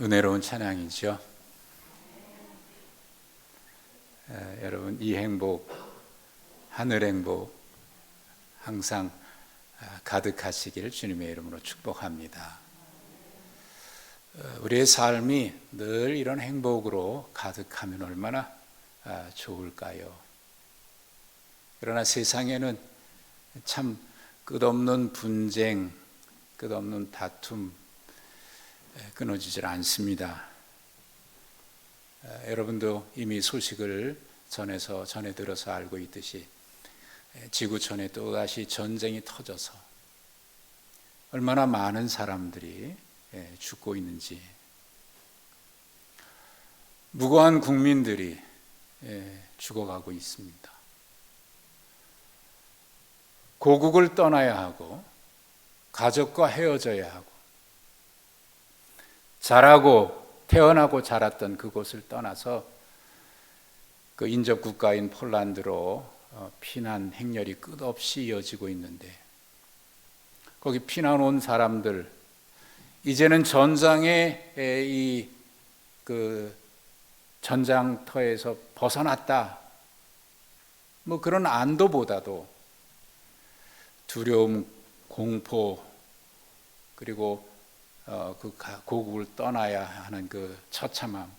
은혜로운 찬양이죠. 에, 여러분 이 행복, 하늘 행복 항상 아, 가득하시기를 주님의 이름으로 축복합니다. 어, 우리의 삶이 늘 이런 행복으로 가득하면 얼마나 아, 좋을까요? 그러나 세상에는 참 끝없는 분쟁, 끝없는 다툼, 끊어지질 않습니다. 여러분도 이미 소식을 전해서 전해 들어서 알고 있듯이 지구촌에 또다시 전쟁이 터져서 얼마나 많은 사람들이 죽고 있는지 무고한 국민들이 죽어가고 있습니다. 고국을 떠나야 하고 가족과 헤어져야 하고 자라고 태어나고 자랐던 그곳을 떠나서 그 인접 국가인 폴란드로 어, 피난 행렬이 끝없이 이어지고 있는데 거기 피난 온 사람들 이제는 전장의 이그 전장터에서 벗어났다. 뭐 그런 안도보다도 두려움, 공포 그리고 어, 그 고국을 떠나야 하는 그 처참함.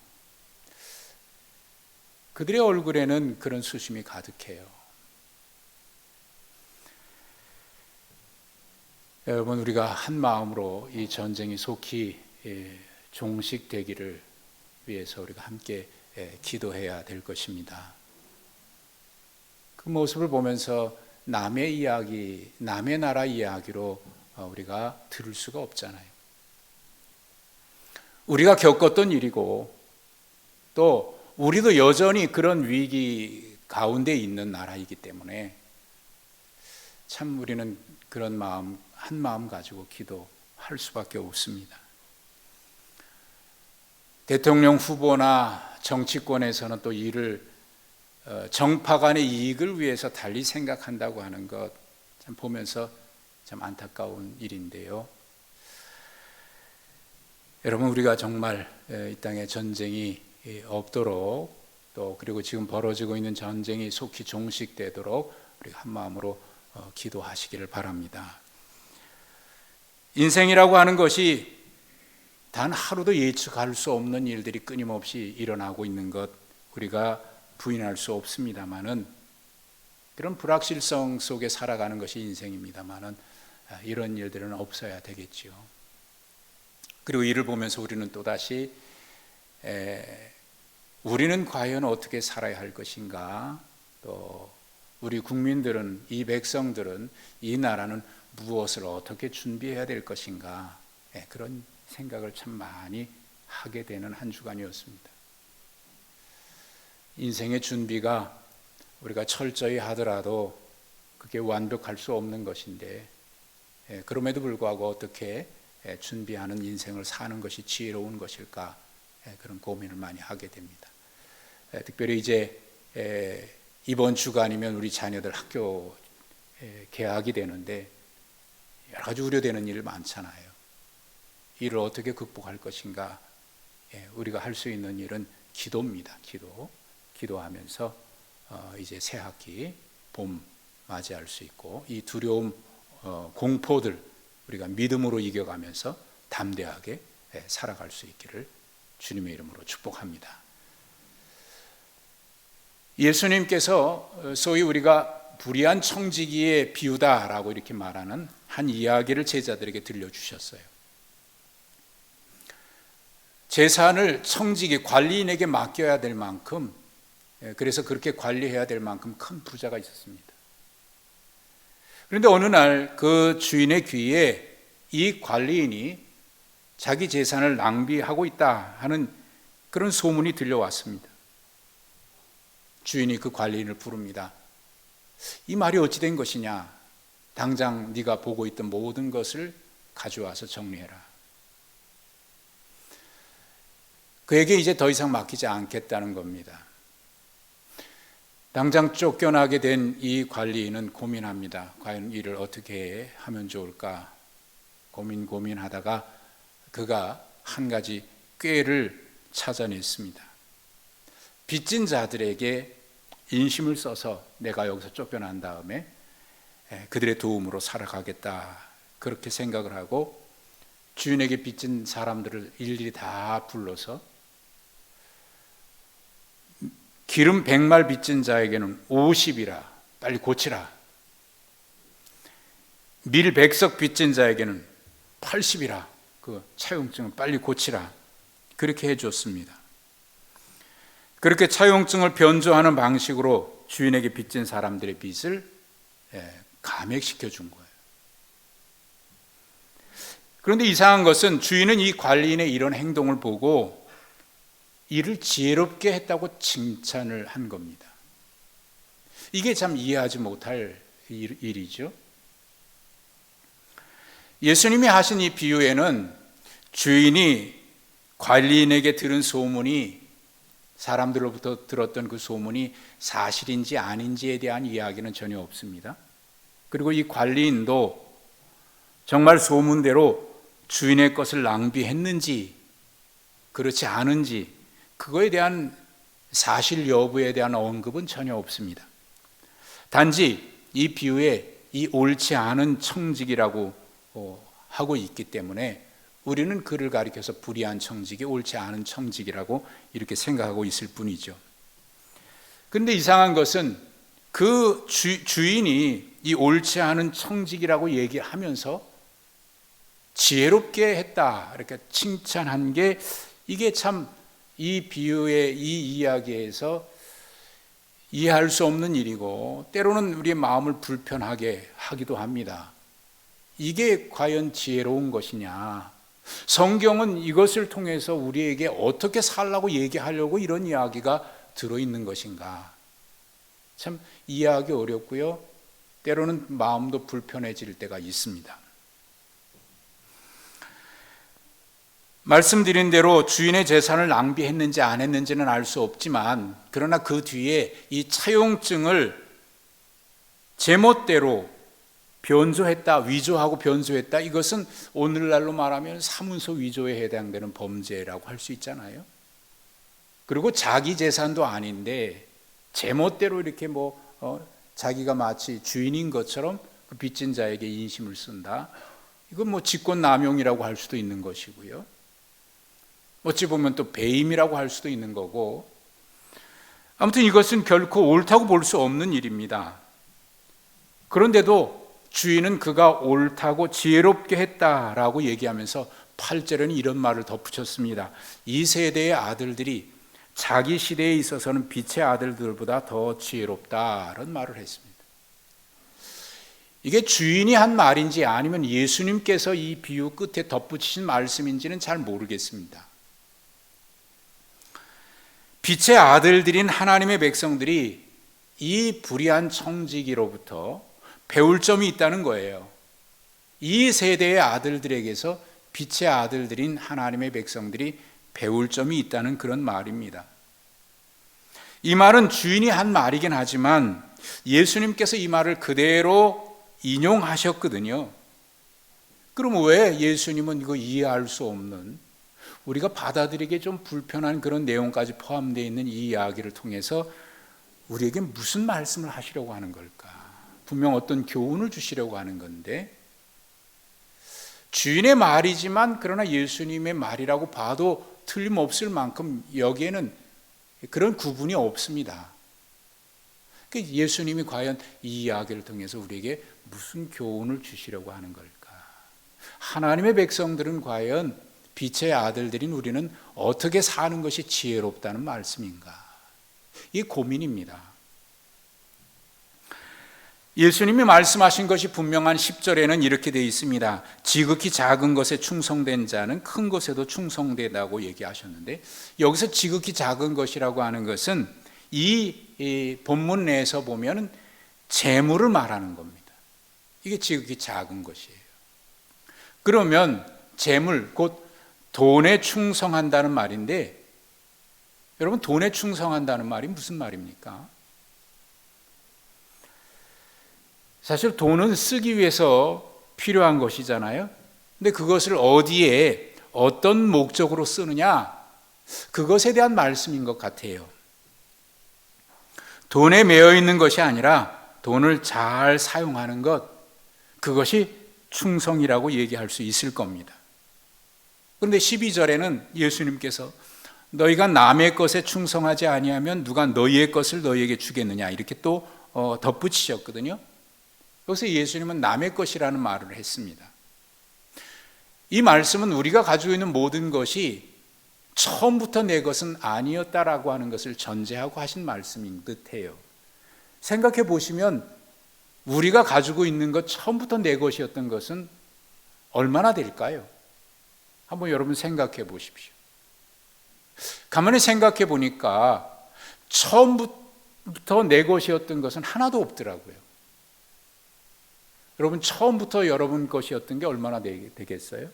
그들의 얼굴에는 그런 수심이 가득해요. 여러분, 우리가 한 마음으로 이 전쟁이 속히 예, 종식되기를 위해서 우리가 함께 예, 기도해야 될 것입니다. 그 모습을 보면서 남의 이야기, 남의 나라 이야기로 어, 우리가 들을 수가 없잖아요. 우리가 겪었던 일이고 또 우리도 여전히 그런 위기 가운데 있는 나라이기 때문에 참 우리는 그런 마음 한 마음 가지고 기도할 수밖에 없습니다. 대통령 후보나 정치권에서는 또 이를 어, 정파 간의 이익을 위해서 달리 생각한다고 하는 것 참 보면서 참 안타까운 일인데요. 여러분 우리가 정말 이 땅에 전쟁이 없도록 또 그리고 지금 벌어지고 있는 전쟁이 속히 종식되도록 우리가 한 마음으로 어, 기도하시기를 바랍니다. 인생이라고 하는 것이 단 하루도 예측할 수 없는 일들이 끊임없이 일어나고 있는 것 우리가 부인할 수 없습니다만은 그런 불확실성 속에 살아가는 것이 인생입니다만은 아, 이런 일들은 없어야 되겠지요. 그리고 이를 보면서 우리는 또다시 에, 우리는 과연 어떻게 살아야 할 것인가 또 우리 국민들은 이 백성들은 이 나라는 무엇을 어떻게 준비해야 될 것인가 에, 그런 생각을 참 많이 하게 되는 한 주간이었습니다. 인생의 준비가 우리가 철저히 하더라도 그게 완벽할 수 없는 것인데 에, 그럼에도 불구하고 어떻게 예, 준비하는 인생을 사는 것이 지혜로운 것일까 예, 그런 고민을 많이 하게 됩니다. 예, 특별히 이제 이번 주간이면 우리 자녀들 학교 개학이 되는데 여러 가지 우려되는 일 많잖아요. 이를 어떻게 극복할 것인가? 우리가 할 수 있는 일은 기도입니다. 기도, 기도하면서 어, 이제 새 학기 봄 맞이할 수 있고 이 두려움, 어, 공포들 우리가 믿음으로 이겨가면서 담대하게 예, 살아갈 수 있기를 주님의 이름으로 축복합니다. 예수님께서 어, 소위 우리가 불의한 청지기에 비유다라고 이렇게 말하는 한 이야기를 제자들에게 들려주셨어요. 재산을 청지기 관리인에게 맡겨야 될 만큼 예, 그래서 그렇게 관리해야 될 만큼 큰 부자가 있었습니다. 그런데 어느 날 그 주인의 귀에 이 관리인이 자기 재산을 낭비하고 있다 하는 그런 소문이 들려왔습니다. 주인이 그 관리인을 부릅니다. 이 말이 어찌 된 것이냐? 당장 네가 보고 있던 모든 것을 가져와서 정리해라. 그에게 이제 더 이상 맡기지 않겠다는 겁니다. 당장 쫓겨나게 된 이 관리인은 고민합니다. 과연 일을 어떻게 하면 좋을까? 고민 고민하다가 그가 한 가지 꾀를 찾아냈습니다. 빚진 자들에게 인심을 써서 내가 여기서 쫓겨난 다음에 예, 그들의 도움으로 살아가겠다. 그렇게 생각을 하고 주인에게 빚진 사람들을 일일이 다 불러서 기름 백말 빚진 자에게는 50이라 빨리 고치라. 밀 백석 빚진 자에게는 80이라 그 차용증을 빨리 고치라. 그렇게 해 줬습니다. 그렇게 차용증을 변조하는 방식으로 주인에게 빚진 사람들의 빚을 예, 감액시켜 준 거예요. 그런데 이상한 것은 주인은 이 관리인의 이런 행동을 보고 이를 지혜롭게 했다고 칭찬을 한 겁니다. 이게 참 이해하지 못할 일이죠. 예수님이 하신 이 비유에는 주인이 관리인에게 들은 소문이 사람들로부터 들었던 그 소문이 사실인지 아닌지에 대한 이야기는 전혀 없습니다. 그리고 이 관리인도 정말 소문대로 주인의 것을 낭비했는지 그렇지 않은지 그거에 대한 사실 여부에 대한 언급은 전혀 없습니다. 단지 이 비유에 이 옳지 않은 청직이라고 어, 하고 있기 때문에 우리는 그를 가리켜서 불의한 청직이 옳지 않은 청직이라고 이렇게 생각하고 있을 뿐이죠. 그런데 이상한 것은 그 주, 주인이 이 옳지 않은 청직이라고 얘기하면서 지혜롭게 했다 이렇게 칭찬한 게 이게 참 이 비유의 이 이야기에서 이해할 수 없는 일이고 때로는 우리의 마음을 불편하게 하기도 합니다. 이게 과연 지혜로운 것이냐? 성경은 이것을 통해서 우리에게 어떻게 살라고 얘기하려고 이런 이야기가 들어 있는 것인가? 참 이해하기 어렵고요. 때로는 마음도 불편해질 때가 있습니다. 말씀드린 대로 주인의 재산을 낭비했는지 안 했는지는 알 수 없지만 그러나 그 뒤에 이 차용증을 제멋대로 변조했다, 위조하고 변조했다. 이것은 오늘날로 말하면 사문서 위조에 해당되는 범죄라고 할 수 있잖아요. 그리고 자기 재산도 아닌데 제멋대로 이렇게 뭐 어, 자기가 마치 주인인 것처럼 그 빚진 자에게 인심을 쓴다. 이건 뭐 직권 남용이라고 할 수도 있는 것이고요. 어찌 보면 또 배임이라고 할 수도 있는 거고 아무튼 이것은 결코 옳다고 볼 수 없는 일입니다. 그런데도 주인은 그가 옳다고 지혜롭게 했다라고 얘기하면서 8절에는 이런 말을 덧붙였습니다. 이 세대의 아들들이 자기 시대에 있어서는 빛의 아들들보다 더 지혜롭다라는 말을 했습니다. 이게 주인이 한 말인지 아니면 예수님께서 이 비유 끝에 덧붙이신 말씀인지는 잘 모르겠습니다. 빛의 아들들인 하나님의 백성들이 이 불의한 청지기로부터 배울 점이 있다는 거예요. 이 세대의 아들들에게서 빛의 아들들인 하나님의 백성들이 배울 점이 있다는 그런 말입니다. 이 말은 주인이 한 말이긴 하지만 예수님께서 이 말을 그대로 인용하셨거든요. 그럼 왜 예수님은 이거 이해할 수 없는 우리가 받아들이기 좀 불편한 그런 내용까지 포함되어 있는 이 이야기를 통해서 우리에게 무슨 말씀을 하시려고 하는 걸까? 분명 어떤 교훈을 주시려고 하는 건데 주인의 말이지만 그러나 예수님의 말이라고 봐도 틀림없을 만큼 여기에는 그런 구분이 없습니다. 그 예수님이 과연 이 이야기를 통해서 우리에게 무슨 교훈을 주시려고 하는 걸까? 하나님의 백성들은 과연 빛의 아들들인 우리는 어떻게 사는 것이 지혜롭다는 말씀인가? 이 고민입니다. 예수님이 말씀하신 것이 분명한 10절에는 이렇게 되어 있습니다. 지극히 작은 것에 충성된 자는 큰 것에도 충성되다고 얘기하셨는데 여기서 지극히 작은 것이라고 하는 것은 이, 이 본문 내에서 보면 재물을 말하는 겁니다. 이게 지극히 작은 것이에요. 그러면 재물 곧 돈에 충성한다는 말인데 여러분 돈에 충성한다는 말이 무슨 말입니까? 사실 돈은 쓰기 위해서 필요한 것이잖아요. 근데 그것을 어디에 어떤 목적으로 쓰느냐? 그것에 대한 말씀인 것 같아요. 돈에 매여 있는 것이 아니라 돈을 잘 사용하는 것, 그것이 충성이라고 얘기할 수 있을 겁니다. 그런데 12절에는 예수님께서 너희가 남의 것에 충성하지 아니하면 누가 너희의 것을 너희에게 주겠느냐 이렇게 또 어, 덧붙이셨거든요. 여기서 예수님은 남의 것이라는 말을 했습니다. 이 말씀은 우리가 가지고 있는 모든 것이 처음부터 내 것은 아니었다라고 하는 것을 전제하고 하신 말씀인 듯해요. 생각해 보시면 우리가 가지고 있는 것 처음부터 내 것이었던 것은 얼마나 될까요? 한번 여러분 생각해 보십시오. 가만히 생각해 보니까 처음부터 내 것이었던 것은 하나도 없더라고요. 여러분 처음부터 여러분 것이었던 게 얼마나 되겠어요?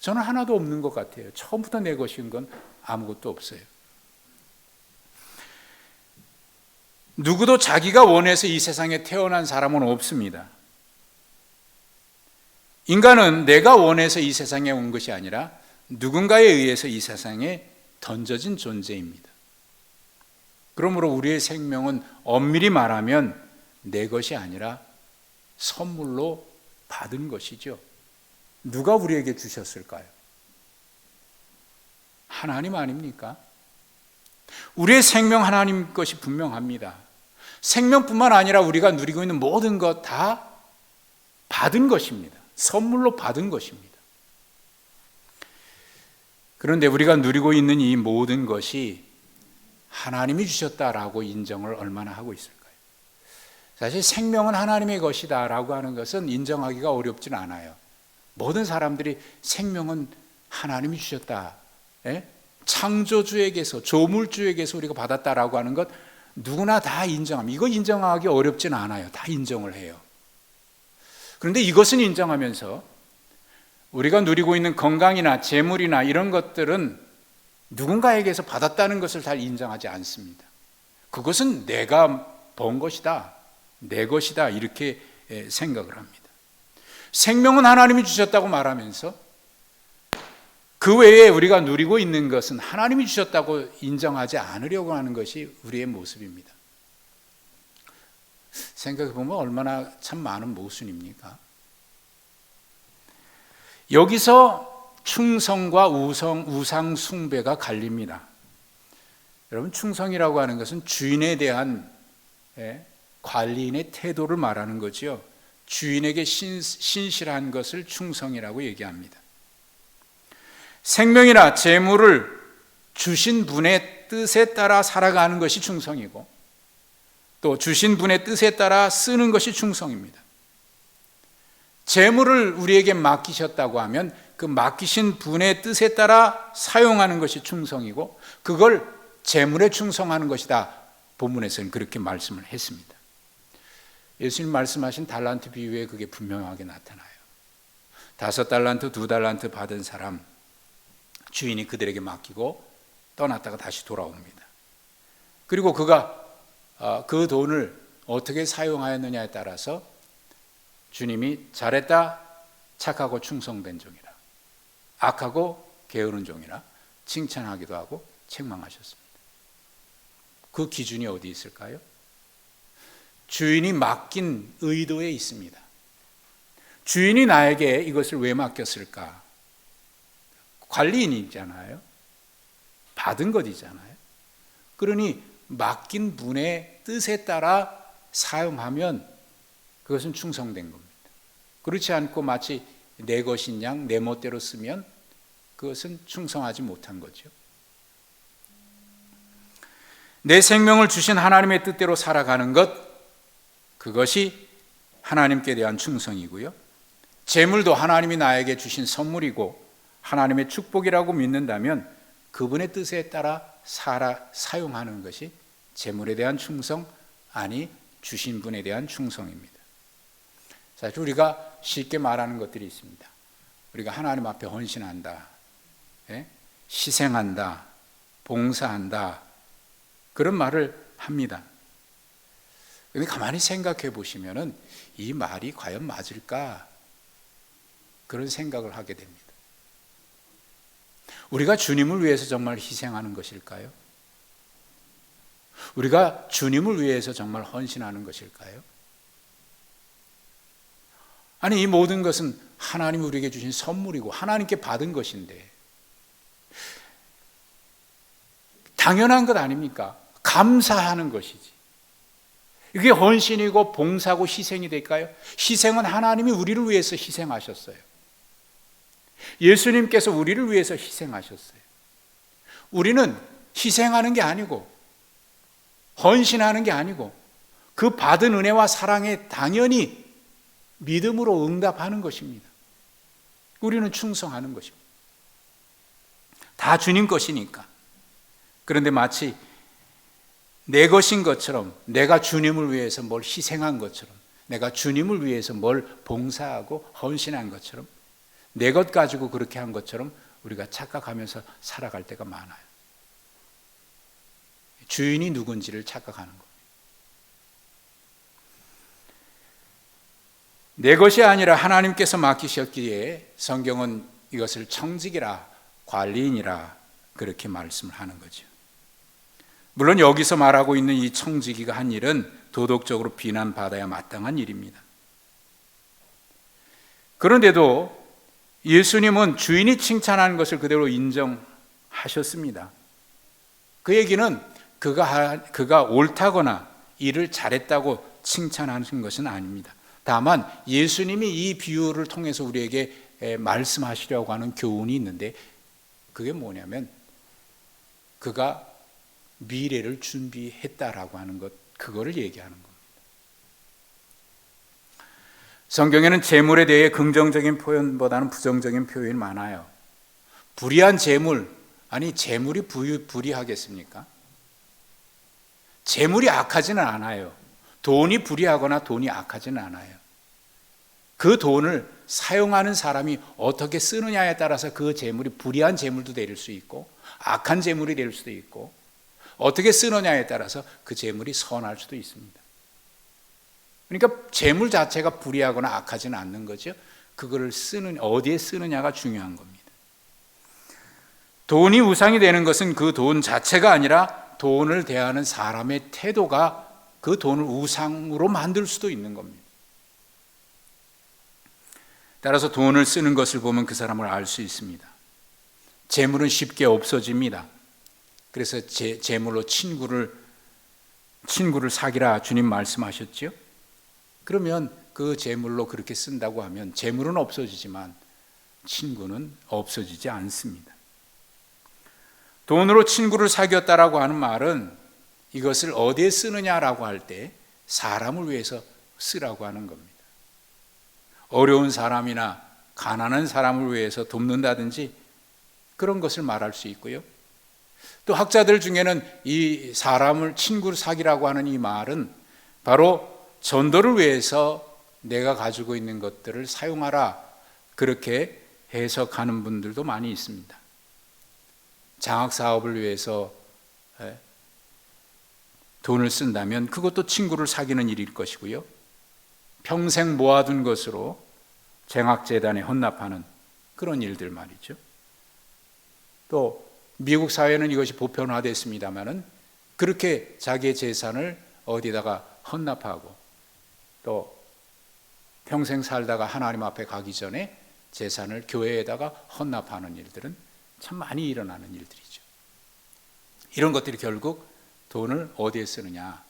저는 하나도 없는 것 같아요. 처음부터 내 것인 건 아무것도 없어요. 누구도 자기가 원해서 이 세상에 태어난 사람은 없습니다. 인간은 내가 원해서 이 세상에 온 것이 아니라 누군가에 의해서 이 세상에 던져진 존재입니다. 그러므로 우리의 생명은 엄밀히 말하면 내 것이 아니라 선물로 받은 것이죠. 누가 우리에게 주셨을까요? 하나님 아닙니까? 우리의 생명 하나님 것이 분명합니다. 생명뿐만 아니라 우리가 누리고 있는 모든 것 다 받은 것입니다. 선물로 받은 것입니다. 그런데 우리가 누리고 있는 이 모든 것이 하나님이 주셨다라고 인정을 얼마나 하고 있을까요? 사실 생명은 하나님의 것이다라고 하는 것은 인정하기가 어렵진 않아요. 모든 사람들이 생명은 하나님이 주셨다. 예? 창조주에게서 조물주에게서 우리가 받았다라고 하는 것 누구나 다 인정합니다. 이거 인정하기 어렵진 않아요. 다 인정을 해요. 그런데 이것은 인정하면서 우리가 누리고 있는 건강이나 재물이나 이런 것들은 누군가에게서 받았다는 것을 잘 인정하지 않습니다. 그것은 내가 번 것이다. 내 것이다. 이렇게 생각을 합니다. 생명은 하나님이 주셨다고 말하면서 그 외에 우리가 누리고 있는 것은 하나님이 주셨다고 인정하지 않으려고 하는 것이 우리의 모습입니다. 생각해 보면 얼마나 참 많은 모순입니까? 여기서 충성과 우성, 우상 숭배가 갈립니다. 여러분, 충성이라고 하는 것은 주인에 대한 예, 관리인의 태도를 말하는 거지요. 주인에게 신, 신실한 것을 충성이라고 얘기합니다. 생명이나 재물을 주신 분의 뜻에 따라 살아가는 것이 충성이고 또 주신 분의 뜻에 따라 쓰는 것이 충성입니다. 재물을 우리에게 맡기셨다고 하면 그 맡기신 분의 뜻에 따라 사용하는 것이 충성이고 그걸 재물에 충성하는 것이다. 본문에서는 그렇게 말씀을 했습니다. 예수님 말씀하신 달란트 비유에 그게 분명하게 나타나요. 다섯 달란트, 두 달란트 받은 사람 주인이 그들에게 맡기고 떠났다가 다시 돌아옵니다. 그리고 그가 어, 그 돈을 어떻게 사용하였느냐에 따라서 주님이 잘했다, 착하고 충성된 종이라, 악하고 게으른 종이라 칭찬하기도 하고 책망하셨습니다. 그 기준이 어디 있을까요? 주인이 맡긴 의도에 있습니다. 주인이 나에게 이것을 왜 맡겼을까? 관리인이잖아요. 받은 것이잖아요. 그러니 맡긴 분의 뜻에 따라 사용하면 그것은 충성된 겁니다. 그렇지 않고 마치 내 것인 양, 내 멋대로 쓰면 그것은 충성하지 못한 거죠. 내 생명을 주신 하나님의 뜻대로 살아가는 것, 그것이 하나님께 대한 충성이고요. 재물도 하나님이 나에게 주신 선물이고, 하나님의 축복이라고 믿는다면 그분의 뜻에 따라 살아 사용하는 것이 재물에 대한 충성 아니 주신 분에 대한 충성입니다. 사실 우리가 쉽게 말하는 것들이 있습니다. 우리가 하나님 앞에 헌신한다, 예? 희생한다, 봉사한다 그런 말을 합니다. 근데 가만히 생각해 보시면은 이 말이 과연 맞을까 그런 생각을 하게 됩니다. 우리가 주님을 위해서 정말 희생하는 것일까요? 우리가 주님을 위해서 정말 헌신하는 것일까요? 아니, 이 모든 것은 하나님 우리에게 주신 선물이고 하나님께 받은 것인데, 당연한 것 아닙니까? 감사하는 것이지. 이게 헌신이고 봉사고 희생이 될까요? 희생은 하나님이 우리를 위해서 희생하셨어요. 예수님께서 우리를 위해서 희생하셨어요. 우리는 희생하는 게 아니고 헌신하는 게 아니고 그 받은 은혜와 사랑에 당연히 믿음으로 응답하는 것입니다. 우리는 충성하는 것입니다. 다 주님 것이니까. 그런데 마치 내 것인 것처럼 내가 주님을 위해서 뭘 희생한 것처럼 내가 주님을 위해서 뭘 봉사하고 헌신한 것처럼 내 것 가지고 그렇게 한 것처럼 우리가 착각하면서 살아갈 때가 많아요. 주인이 누군지를 착각하는 겁니다. 내 것이 아니라 하나님께서 맡기셨기에 성경은 이것을 청직이라 관리인이라 그렇게 말씀을 하는 거죠. 물론 여기서 말하고 있는 이 청지기가 한 일은 도덕적으로 비난받아야 마땅한 일입니다. 그런데도 예수님은 주인이 칭찬하는 것을 그대로 인정하셨습니다. 그 얘기는 그가, 그가 옳다거나 일을 잘했다고 칭찬하는 것은 아닙니다. 다만 예수님이 이 비유를 통해서 우리에게 말씀하시려고 하는 교훈이 있는데 그게 뭐냐면 그가 미래를 준비했다라고 하는 것, 그거를 얘기하는 겁니다. 성경에는 재물에 대해 긍정적인 표현보다는 부정적인 표현이 많아요. 불의한 재물, 아니 재물이 불의하겠습니까? 재물이 악하지는 않아요. 돈이 불의하거나 돈이 악하지는 않아요. 그 돈을 사용하는 사람이 어떻게 쓰느냐에 따라서 그 재물이 불의한 재물도 될 수 있고 악한 재물이 될 수도 있고 어떻게 쓰느냐에 따라서 그 재물이 선할 수도 있습니다. 그러니까 재물 자체가 불이하거나 악하지는 않는 거죠. 그거를 쓰는 어디에 쓰느냐가 중요한 겁니다. 돈이 우상이 되는 것은 그 돈 자체가 아니라 돈을 대하는 사람의 태도가 그 돈을 우상으로 만들 수도 있는 겁니다. 따라서 돈을 쓰는 것을 보면 그 사람을 알 수 있습니다. 재물은 쉽게 없어집니다. 그래서 제, 재물로 친구를 친구를 사기라 주님 말씀하셨죠. 그러면 그 재물로 그렇게 쓴다고 하면 재물은 없어지지만 친구는 없어지지 않습니다. 돈으로 친구를 사귀었다라고 하는 말은 이것을 어디에 쓰느냐라고 할 때 사람을 위해서 쓰라고 하는 겁니다. 어려운 사람이나 가난한 사람을 위해서 돕는다든지 그런 것을 말할 수 있고요. 또 학자들 중에는 이 사람을 친구를 사귀라고 하는 이 말은 바로 전도를 위해서 내가 가지고 있는 것들을 사용하라 그렇게 해석하는 분들도 많이 있습니다. 장학 사업을 위해서 돈을 쓴다면 그것도 친구를 사귀는 일일 것이고요. 평생 모아둔 것으로 쟁학재단에 헌납하는 그런 일들 말이죠. 또 미국 사회는 이것이 보편화됐습니다만은 그렇게 자기의 재산을 어디다가 헌납하고 또 평생 살다가 하나님 앞에 가기 전에 재산을 교회에다가 헌납하는 일들은 참 많이 일어나는 일들이죠. 이런 것들이 결국 돈을 어디에 쓰느냐?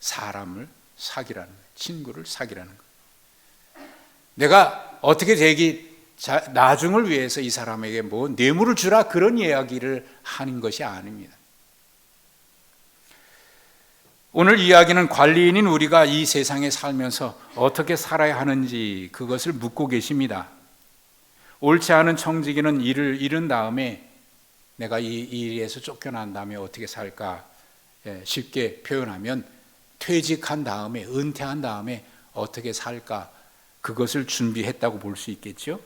사람을 사기라는 거예요. 친구를 사기라는 거예요. 내가 어떻게 되기 자, 나중을 위해서 이 사람에게 뭐 뇌물을 주라 그런 이야기를 하는 것이 아닙니다. 오늘 이야기는 관리인인 우리가 이 세상에 살면서 어떻게 살아야 하는지 그것을 묻고 계십니다. 옳지 않은 청지기는 일을 잃은 다음에 내가 이 일에서 쫓겨난 다음에 어떻게 살까 예, 쉽게 표현하면 퇴직한 다음에 은퇴한 다음에 어떻게 살까 그것을 준비했다고 볼 수 있겠죠.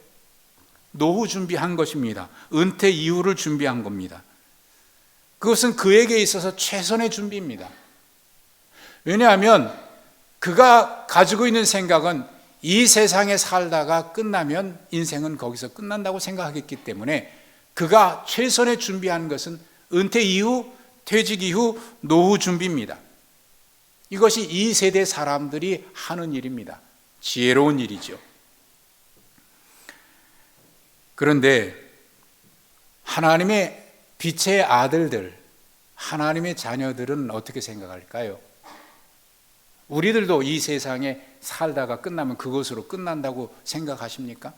노후 준비한 것입니다. 은퇴 이후를 준비한 겁니다. 그것은 그에게 있어서 최선의 준비입니다. 왜냐하면 그가 가지고 있는 생각은 이 세상에 살다가 끝나면 인생은 거기서 끝난다고 생각하기 때문에 그가 최선의 준비한 것은 은퇴 이후, 퇴직 이후 노후 준비입니다. 이것이 이 세대 사람들이 하는 일입니다. 지혜로운 일이죠. 그런데 하나님의 빛의 아들들, 하나님의 자녀들은 어떻게 생각할까요? 우리들도 이 세상에 살다가 끝나면 그것으로 끝난다고 생각하십니까?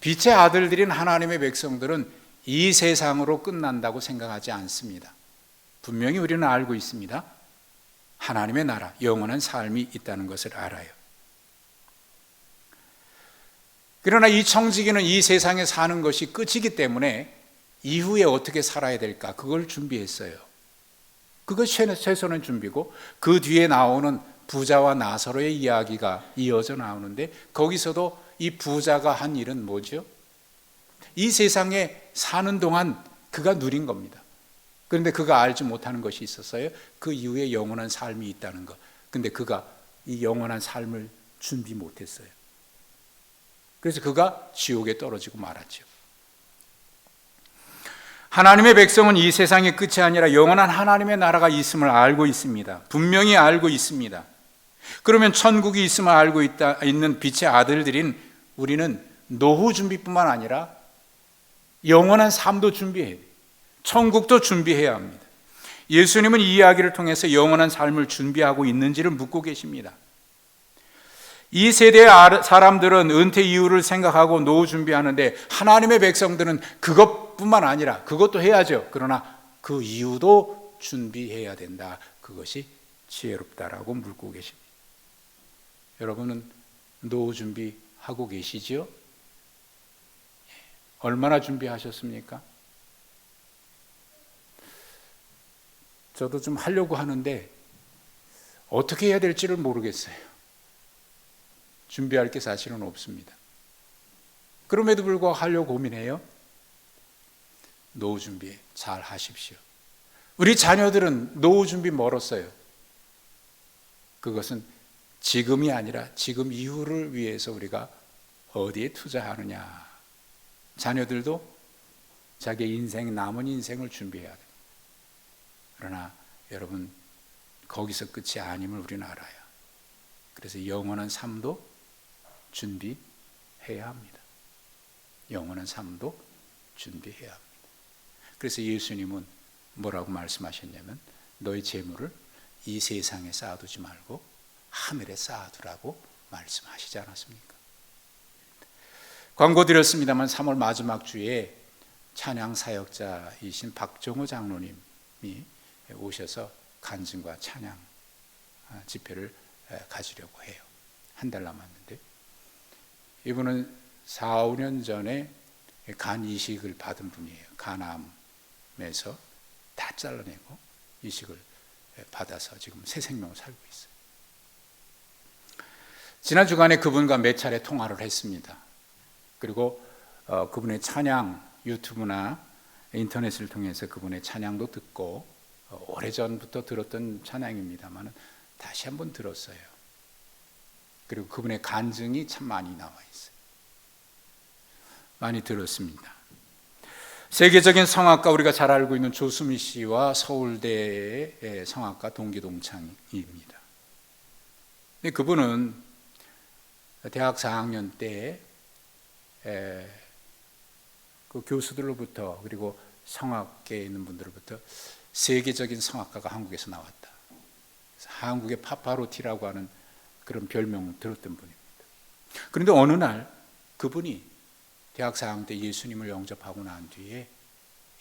빛의 아들들인 하나님의 백성들은 이 세상으로 끝난다고 생각하지 않습니다. 분명히 우리는 알고 있습니다. 하나님의 나라, 영원한 삶이 있다는 것을 알아요. 그러나 이 청지기는 이 세상에 사는 것이 끝이기 때문에 이후에 어떻게 살아야 될까? 그걸 준비했어요. 그것이 최선의 준비고 그 뒤에 나오는 부자와 나사로의 이야기가 이어져 나오는데 거기서도 이 부자가 한 일은 뭐죠? 이 세상에 사는 동안 그가 누린 겁니다. 그런데 그가 알지 못하는 것이 있었어요. 그 이후에 영원한 삶이 있다는 것. 근데 그가 이 영원한 삶을 준비 못했어요. 그래서 그가 지옥에 떨어지고 말았죠. 하나님의 백성은 이 세상의 끝이 아니라 영원한 하나님의 나라가 있음을 알고 있습니다. 분명히 알고 있습니다. 그러면 천국이 있음을 알고 있다, 있는 빛의 아들들인 우리는 노후 준비뿐만 아니라 영원한 삶도 준비해야 돼요. 천국도 준비해야 합니다. 예수님은 이 이야기를 통해서 영원한 삶을 준비하고 있는지를 묻고 계십니다. 이 세대의 사람들은 은퇴 이후를 생각하고 노후 준비하는데 하나님의 백성들은 그것뿐만 아니라 그것도 해야죠. 그러나 그 이후도 준비해야 된다. 그것이 지혜롭다라고 묻고 계십니다. 여러분은 노후 준비하고 계시지요? 얼마나 준비하셨습니까? 저도 좀 하려고 하는데 어떻게 해야 될지를 모르겠어요. 준비할 게 사실은 없습니다. 그럼에도 불구하고 하려고 고민해요. 노후 준비 잘 하십시오. 우리 자녀들은 노후 준비 멀었어요. 그것은 지금이 아니라 지금 이후를 위해서 우리가 어디에 투자하느냐. 자녀들도 자기 인생, 남은 인생을 준비해야 돼. 그러나 여러분, 거기서 끝이 아님을 우리는 알아요. 그래서 영원한 삶도 준비해야 합니다. 영원한 삶도 준비해야 합니다. 그래서 예수님은 뭐라고 말씀하셨냐면 너희 재물을 이 세상에 쌓아두지 말고 하늘에 쌓아두라고 말씀하시지 않았습니까? 광고 드렸습니다만 3월 마지막 주에 찬양 사역자이신 박정호 장로님이 오셔서 간증과 찬양 집회를 가지려고 해요. 한 달 남았는데 이분은 4, 5년 전에 간 이식을 받은 분이에요. 간암에서 다 잘라내고 이식을 받아서 지금 새 생명을 살고 있어요. 지난 주간에 그분과 몇 차례 통화를 했습니다. 그리고 어, 그분의 찬양 유튜브나 인터넷을 통해서 그분의 찬양도 듣고 어, 오래전부터 들었던 찬양입니다만 다시 한번 들었어요. 그리고 그분의 간증이 참 많이 나와 있어요. 많이 들었습니다. 세계적인 성악가 우리가 잘 알고 있는 조수미 씨와 서울대의 성악가 동기동창입니다. 근데 그분은 대학 4학년 때 그 교수들로부터 그리고 성악계에 있는 분들로부터 세계적인 성악가가 한국에서 나왔다. 한국의 파파로티라고 하는 그런 별명 들었던 분입니다. 그런데 어느 날 그분이 대학 4학년 때 예수님을 영접하고 난 뒤에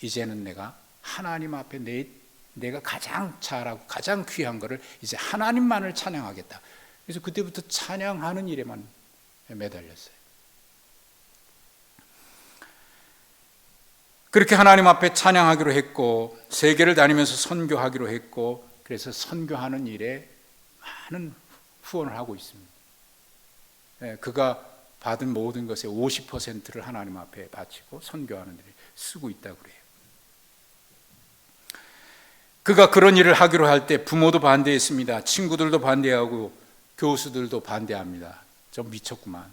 이제는 내가 하나님 앞에 내, 내가 가장 잘하고 가장 귀한 것을 이제 하나님만을 찬양하겠다. 그래서 그때부터 찬양하는 일에만 매달렸어요. 그렇게 하나님 앞에 찬양하기로 했고 세계를 다니면서 선교하기로 했고 그래서 선교하는 일에 많은 후원을 하고 있습니다. 예, 그가 받은 모든 것의 50%를 하나님 앞에 바치고 선교하는 일에 쓰고 있다고 그래요. 그가 그런 일을 하기로 할 때 부모도 반대했습니다. 친구들도 반대하고 교수들도 반대합니다. 좀 미쳤구만.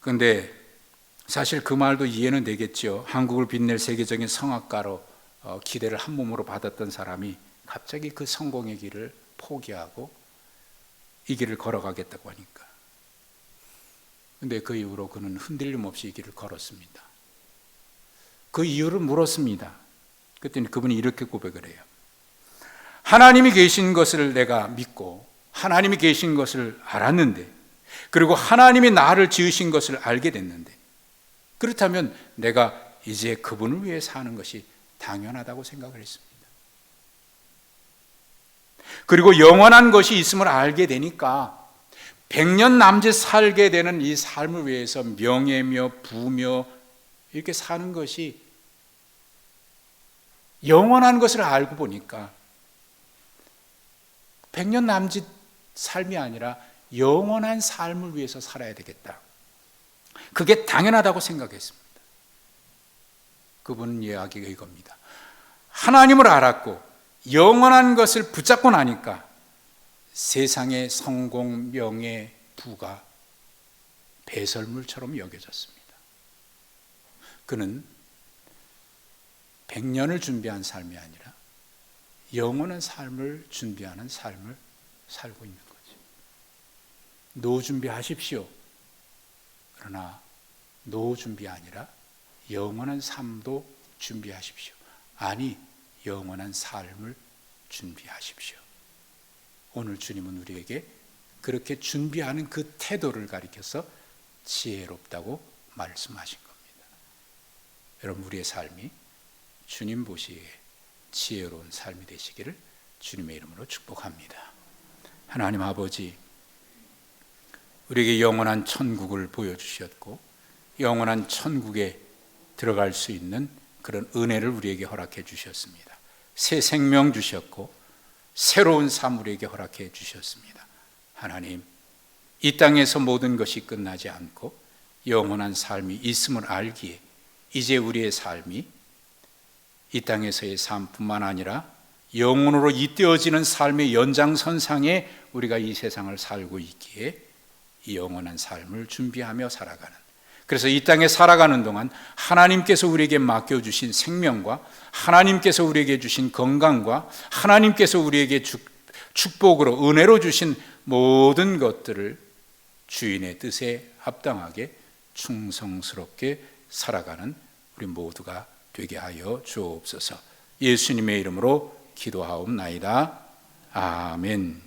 근데 사실 그 말도 이해는 되겠죠. 한국을 빛낼 세계적인 성악가로 어, 기대를 한 몸으로 받았던 사람이 갑자기 그 성공의 길을 포기하고 이 길을 걸어가겠다고 하니까. 근데 그 이후로 그는 흔들림 없이 이 길을 걸었습니다. 그 이유를 물었습니다. 그랬더니 그분이 이렇게 고백을 해요. 하나님이 계신 것을 내가 믿고 하나님이 계신 것을 알았는데 그리고 하나님이 나를 지으신 것을 알게 됐는데 그렇다면 내가 이제 그분을 위해 사는 것이 당연하다고 생각을 했습니다. 그리고 영원한 것이 있음을 알게 되니까 백년 남짓 살게 되는 이 삶을 위해서 명예며 부며 이렇게 사는 것이 영원한 것을 알고 보니까 백년 남짓 삶이 아니라 영원한 삶을 위해서 살아야 되겠다. 그게 당연하다고 생각했습니다. 그분 이야기가 이겁니다. 하나님을 알았고 영원한 것을 붙잡고 나니까 세상의 성공, 명예, 부가 배설물처럼 여겨졌습니다. 그는 백년을 준비한 삶이 아니라 영원한 삶을 준비하는 삶을 살고 있는 거죠. 노 준비하십시오. 그러나 노 준비 아니라 영원한 삶도 준비하십시오. 아니, 영원한 삶을 준비하십시오. 오늘 주님은 우리에게 그렇게 준비하는 그 태도를 가리켜서 지혜롭다고 말씀하신 겁니다. 여러분, 우리의 삶이 주님 보시기에 지혜로운 삶이 되시기를 주님의 이름으로 축복합니다. 하나님 아버지, 우리에게 영원한 천국을 보여주셨고, 영원한 천국에 들어갈 수 있는 그런 은혜를 우리에게 허락해 주셨습니다. 새 생명 주셨고, 새로운 삶 우리에게 허락해 주셨습니다. 하나님, 이 땅에서 모든 것이 끝나지 않고 영원한 삶이 있음을 알기에 이제 우리의 삶이 이 땅에서의 삶뿐만 아니라 영혼으로 잇대어지는 삶의 연장선상에 우리가 이 세상을 살고 있기에 이 영원한 삶을 준비하며 살아가는 그래서 이 땅에 살아가는 동안 하나님께서 우리에게 맡겨주신 생명과 하나님께서 우리에게 주신 건강과 하나님께서 우리에게 축복으로 은혜로 주신 모든 것들을 주인의 뜻에 합당하게 충성스럽게 살아가는 우리 모두가 되게 하여 주옵소서. 예수님의 이름으로 기도하옵나이다. 아멘.